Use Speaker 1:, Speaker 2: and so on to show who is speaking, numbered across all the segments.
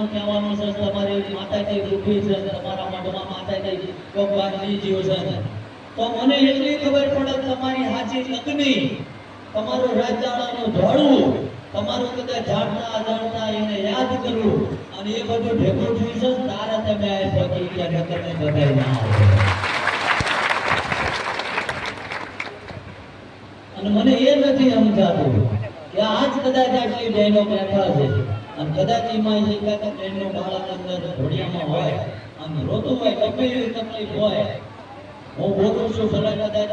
Speaker 1: જેનું કહેવાનું છે તમારી કઈ દુઃખી છે તમારા મઢમાં માતા કઈ નહીં જીવ છે. તો મને એટલી ખબર પડે તમારી હાચી લગ્ની, તમારું રાજદાણાનું ધોળું તમારું કદાચ જાણતા અજાણતા એને યાદ કરવું, અને એ બધું ભેગું થયું છે, તારે તમે આ શકી કે તમે ને બધાય ના અને મને એ નથી સમજાતું કે આજ કદાચ આટલી બહેનો બેઠા છે. અને કદાચ એમાં એ કાંઈક બહેનનું બાળક અંદર ઘોડિયામાં હોય અને રોતું હોય, ગમે એવી તકલીફ હોય, હું બોલું છું ભલે કદાચ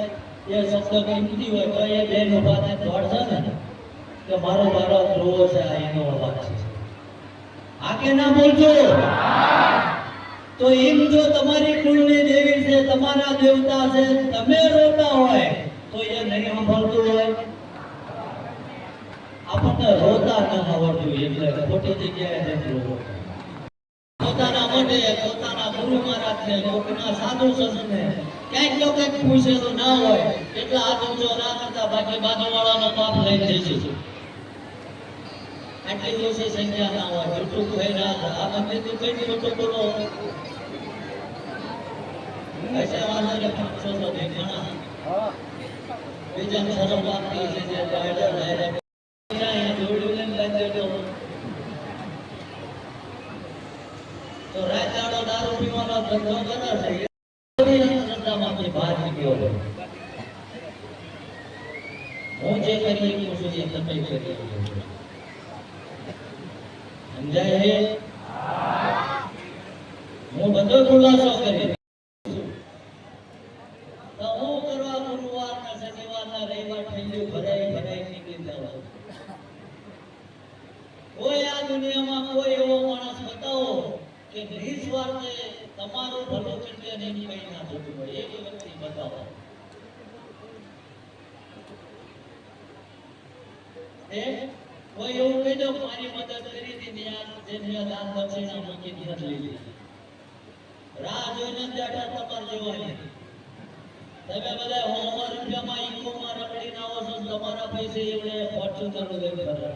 Speaker 1: એ શબ્દ કીધી હોય તો એ બેન ઊભા થાય દોડશે ને કે મારો બાળક રોવો છે, આ એનો અવાજ છે. આ કે ના બોલજો? તો એમ જો તમારી કુળની દેવી છે, તમારા દેવતા છે, તમે રોતા હોય, તો એ નહીં સાંભળતું હોય. આપણને રોતા ન આવડતું એટલે ખોટી જગ્યાએ જતું પોતાના મઢે પોતાના ગુરુ મહારાજને કોકના સાધુ સંતને ક્યાંક તો કંઈક પૂછેલું ના હોય એટલે આ જોજો ના કરતા બાકી બાજુવાળાનો પાપ લઈને જઈશું આટલી ઓછી સંખ્યા ના હોય જૂઠું કોઈ ના આ મંદિર તો કઈ જૂઠું બોલો. હશે વાંધો ને પાંચસો તો ઘણા. બીજાને સરળ વાત છે જે હું જે કરી શકું છું? એ છે હું બધો ખુલાસો કરી તો હું કરવા ગુરુવારના શનિવારના રવિવાર ઠંડી ભરાઈ ભરાઈ નીકળી જાવ કોઈ આ દુનિયામાં કોઈ એવો માણસ બતાવો કે નિસ્વાર્થે તમારું ભલું ચિંતે નહીં કઈ ના થતું હોય. એક વ્યક્તિ બતાવો. એ કોઈ એવું કહી દો મારી મદદ કરી મેં આ જેને દાન દક્ષિણા મૂકી નથી લીધી. રાહ જોઈને બેઠા તમારે જેવાની. તમે બધા હોમવર્ક રૂપિયામાં ઇકોમાં રખડીને આવો છો ને તમારા પૈસે એવડે ફોર્ચ્યુનર લઈને ફરે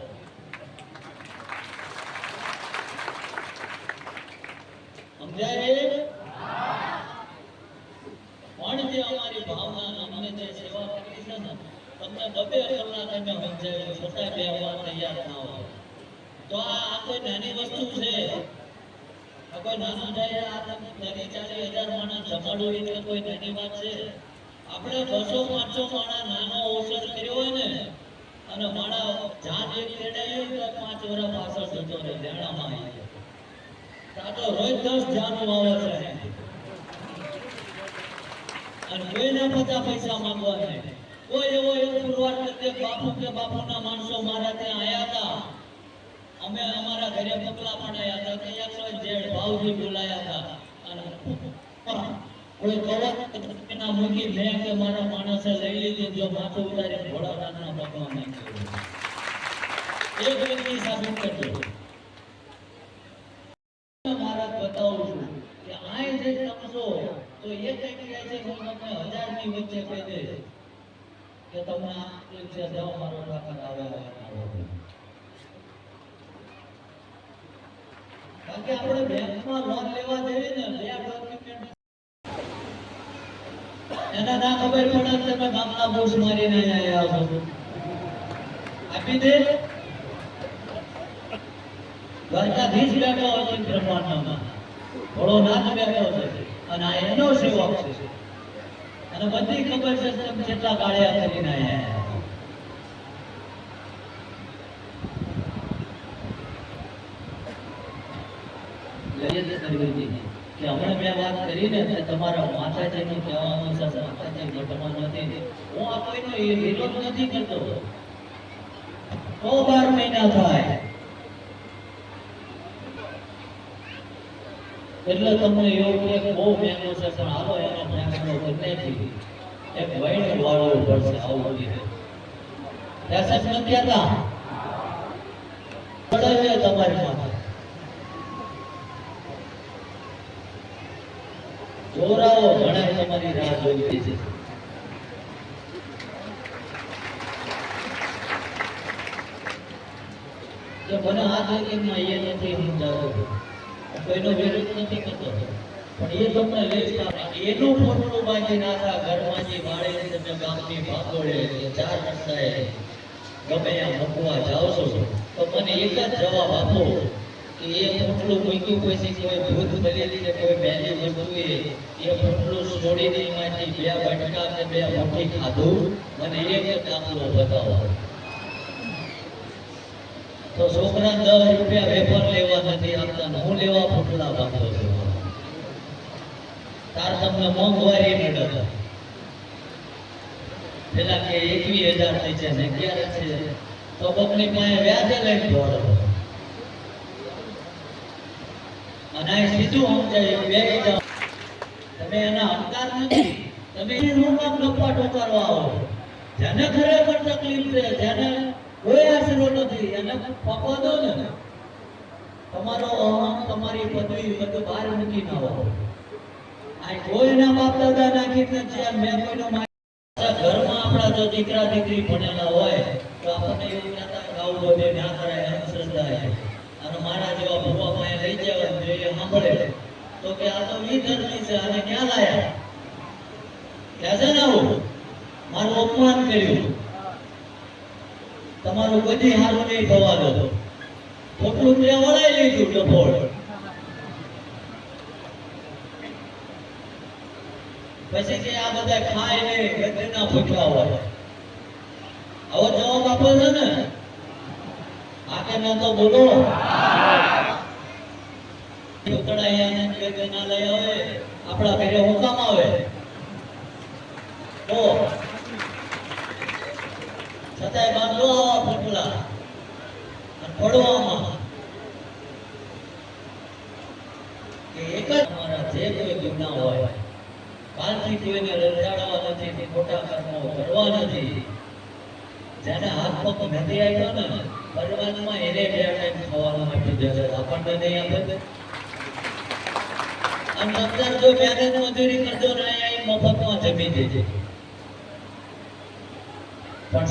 Speaker 1: સમજાય? પણ જે અમારી ભાવના અમને જે સેવા કરી છે ને, તમને ડબે કલાક અમે સમજાવ્યું છતાં બે વાર તૈયાર ના હોય. તો આ કોઈ નાની વસ્તુ છે? કોઈ નાનું થાય આ તમે ત્રીસ ચાલીસ હજાર માણસ જમાડવું એટલે કોઈ નાની વાત છે. આપણે બસો પાંચસો માણસ નાનો અવસર કર્યો હોય ને, અને માણા જાત એક તેડાવી હોય તો પાંચ વર્ષ પાછળ જતો રહે, લેણામાં આવી ગયો તો રોજ દસ જાનું આવે છે. અને કોઈને બધા પૈસા માંગવા છે. કોઈ એવો એવો પુરવાર કે બાપુ કે બાપુના માણસો મારા ત્યાં આયા હતા. અમે અમારા ઘરે પગલા પણ આયા હતા કે એકસો જેડ ભાવથી બોલાયા હતા. કોઈ કવચ એના મૂકી મેં કે મારા માણસે લઈ લીધી જો માથું ઉતારી ભોળાનાથના ભગવાન એક વ્યક્તિ સાબિત કરજો મહારાજ બતાવું છું કે આય જે તમસો તો એ કઈ કહે છે હું તમને હજારની વચ્ચે કહી દે કે તમે એક છે જાઓ મારો ઠાકર આવે આવે આવે. કારણ કે આપણે બેંકમાં લોન લેવા જઈએ ને, બે ડોક્યુમેન્ટ એના ના ખબર પડે તમે ગામના બોસ મારીને આવ્યા છો આપી દે. દ્વારકાધીશ બેઠો હોય છે બ્રહ્માંડમાં. થોડો નાથ બેઠો છે અને આ એનો સેવક છે. અને બધી ખબર છે તમે કેટલા ગાળ્યા કરીને આવ્યા કે હમણાં મેં વાત કરી તમારા માતાજીનું કહેવાનું છે માતાજી મઠમાં નથી, હું આ કોઈનો એ વિરોધ નથી કરતો. તો બાર મહિના થાય. એટલે તમને કે બહુ મહેંગો છે, પણ આવો એનો ફેંસલો બંનેથી એક વૈણ વાળવું પડશે આવું ત્યાં સચ નથી હતા પડે તમારી માથે જોરાઓ ઘણા તમારી રાહ જોઈ રહી છે. મને આ જગ્યામાં એ નથી સમજાવતું કોઈનો વિરોધ નથી કરતો પણ બે બટકા કે બે મુઠ્ઠી ખાધું? મને એક દાખલો બતાવો. તો છોકરા દસ રૂપિયા વેપાર લેવા નથી આપતા ફૂટડા બાંધો છું. તાર તમને મોંઘવારી નડે પેલા કે એકવીસ હજાર થઈ છે ને અગિયાર છે? તો કોકની પાસે વ્યાજે લઈને દોડો. અને સીધું સમજાય બે તમે એના હકદાર નથી. તમે એ કામ ગપ્પા ટોકારવા આવો. જેને ખરેખર તકલીફ છે, જેને કોઈ આશરો નથી, એને પકવા દો ને. તમારો અહમ તમારી પદવી બધું બહાર મૂકી ના આવો આ કોઈના બાપ દાદા નાખી નથી મેં કોઈનો ઘરમાં આપણા જો દીકરા દીકરી ભણેલા હોય, તો આપણને એવું કહેતા ગાવું બધે ના કરાય, અંધશ્રદ્ધા અને મારા જેવા ભૂવા પાસે લઈ જવા જોઈએ, સાંભળે. તો કે આ તો વિધર્મી છે, આને ક્યાં લાયા? છે ને આવું મારું અપમાન કર્યું. તમારું કદી હારું નહીં થવા દો. આપણા ઘરે હું આવે? તો. છતાંય બાંધો આવા ફોટલા. અને કે એક જ અમારા જે કોઈ ગુના હોય કાલથી કોઈને રંજાડવા નથી ખોટા કર્મો કરવા નથી. જેને હાથ પગ નથી આવ્યો ને પરમાત્મા એને બે ટાઈમ ખાવાનું આપી દેશે આપણને નહીં આપે. પણ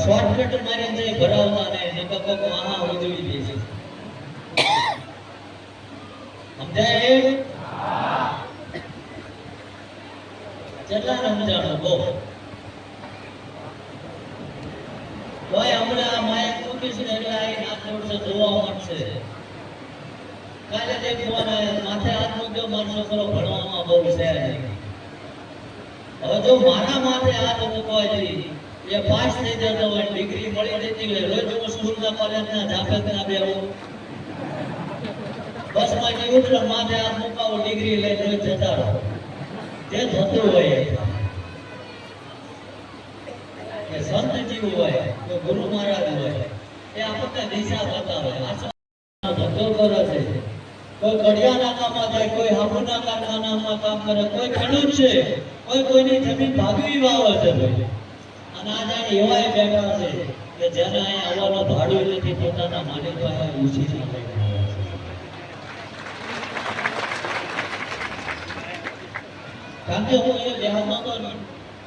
Speaker 1: સમજાય? એ? કેટલા સમજાણો બહુ તોય હમણાં માયક મૂકીશ ને એટલે આ નાક જોડશે જોવા મળશે. કાલે તે ફોન માથે હાથ મૂક્યો, મારો છોકરો ભણવામાં બહુ છે. હવે જો મારા માથે હાથ મૂકવાથી એ પાસ થઈ જતો હોય ડિગ્રી મળી જતી હોય. રોજ હું સ્કૂલના કોલેજના જાફેતના બેવું બસમાં જઈ ઉતરો માથે હાથ મુકાવો, ડિગ્રી લઈને રોજ જતા રહો. જે જોતું હોય. કે સંત જીવ હોય, કે ગુરુ મહારાજ હોય તે આપણને દિશા બતાવે. ધંધો કરે છે. કોઈ કડિયાના કામમાં જાય, કોઈ હાફુના કારખાનામાં કામ કરે, કોઈ ખેડૂત છે, કોઈ કોઈની જમીન ભાગવી વાવે છે ભાઈ. અને આજે એવાય બેઠા છે કે જેને અહીંયા આવવાનો ભાડું નથી, પોતાના માલિક પાસે ઉછીના લઈને આવ્યા છે કારણ કે હું એ બેહમાં તો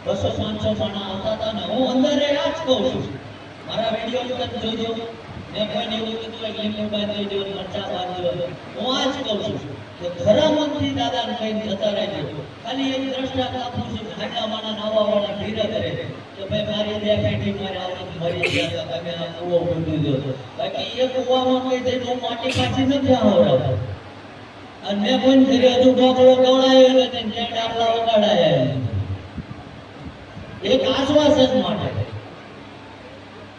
Speaker 1: બસો પાંચસો માણસ આવતા હતા ને હું અંદર આ જ કહું છું. મારા વીડિયો તમે જોજો મેં કોઈને એવું કીધું હોય કે લીંબુ બાંધી દો મરચા બાંધી દો હું આ જ કહું છું કે ખરા મનથી દાદાને કહીને જતા રહેજો. ખાલી એક દ્રષ્ટા આપું છું ખાડા માણા નાવા વાળા ધીરે કરે કે ભાઈ મારી પેઢી મારે આવડત મરી ગયા તમે આ કૂવો ખોદી દો બાકી એ કૂવામાં કઈ દઈને હું માટી પાછી નથી આવડતો અને મેં કોઈ ઘરે હજુ ઢોકળો કવડાયો ને ત્યાં ડાબલા વગાડાયા એક આશ્વાસન માટે.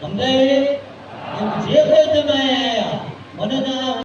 Speaker 1: સમજાય? જે કોઈ તમે આયા મને તો